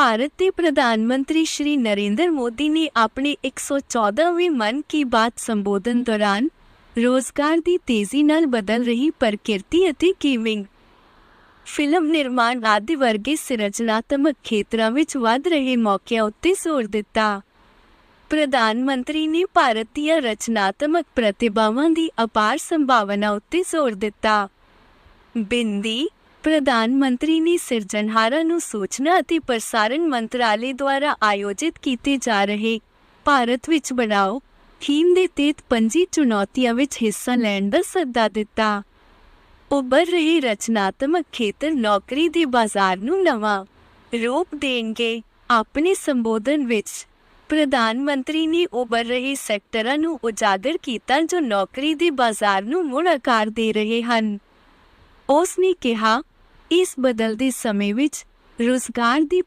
ਭਾਰਤ ਦੇ ਪ੍ਰਧਾਨ ਮੰਤਰੀ ਸ਼੍ਰੀ ਨਰਿੰਦਰ ਮੋਦੀ ਨੇ ਆਪਣੇ 114ਵੇਂ ਮਨ ਕੀ ਬਾਤ ਸੰਬੋਧਨ ਦੌਰਾਨ ਰੋਜ਼ਗਾਰ ਦੀ ਤੇਜ਼ੀ ਨਾਲ ਬਦਲ ਰਹੀ ਪ੍ਰਕਿਰਤੀ ਅਤੇ ਗੇਮਿੰਗ ਫਿਲਮ ਨਿਰਮਾਣ ਆਦਿ ਵਰਗੇ ਸਿਰਜਣਾਤਮਕ ਖੇਤਰਾਂ ਵਿੱਚ ਵੱਧ ਰਹੇ ਮੌਕਿਆਂ ਉੱਤੇ ਜ਼ੋਰ ਦਿੱਤਾ। ਪ੍ਰਧਾਨ ਮੰਤਰੀ ਨੇ ਭਾਰਤ ਦੀਆਂ ਰਚਨਾਤਮਕ ਪ੍ਰਤਿਭਾਵਾਂ ਦੀ ਅਪਾਰ ਸੰਭਾਵਨਾ ਉੱਤੇ ਜ਼ੋਰ ਦਿੱਤਾ। ਬਿੰਦੀ ਪ੍ਰਧਾਨ ਮੰਤਰੀ ਨੇ ਸਿਰਜਣਹਾਰਾਂ ਨੂੰ ਸੂਚਨਾ ਅਤੇ ਪ੍ਰਸਾਰਣ ਮੰਤਰਾਲੇ ਦੁਆਰਾ ਆਯੋਜਿਤ ਕੀਤੇ ਜਾ ਰਹੇ ਭਾਰਤ ਵਿੱਚ ਬਣਾਓ ਥੀਮ ਦੇ ਤਹਿਤ ਪੰਜੀ ਚੁਣੌਤੀਆਂ ਵਿੱਚ ਹਿੱਸਾ ਲੈਣ ਦਾ ਸੱਦਾ ਦਿੱਤਾ। ਉੱਭਰ ਰਹੇ ਰਚਨਾਤਮਕ ਖੇਤਰ ਨੌਕਰੀ ਦੇ ਬਾਜ਼ਾਰ ਨੂੰ ਨਵਾਂ ਰੂਪ ਦੇਣਗੇ। ਆਪਣੇ ਸੰਬੋਧਨ ਵਿੱਚ ਪ੍ਰਧਾਨ ਮੰਤਰੀ ਨੇ ਉੱਭਰ ਰਹੇ ਸੈਕਟਰਾਂ ਨੂੰ ਉਜਾਗਰ ਕੀਤਾ ਜੋ ਨੌਕਰੀ ਦੇ ਬਾਜ਼ਾਰ ਨੂੰ ਮੁੜ ਆਕਾਰ ਦੇ ਰਹੇ ਹਨ। ਉਸ ਨੇ ਕਿਹਾ ਇਸ ਬਦਲਦੇ ਸਮੇਂ ਵਿੱਚ ਰੁਜ਼ਗਾਰ ਦੀ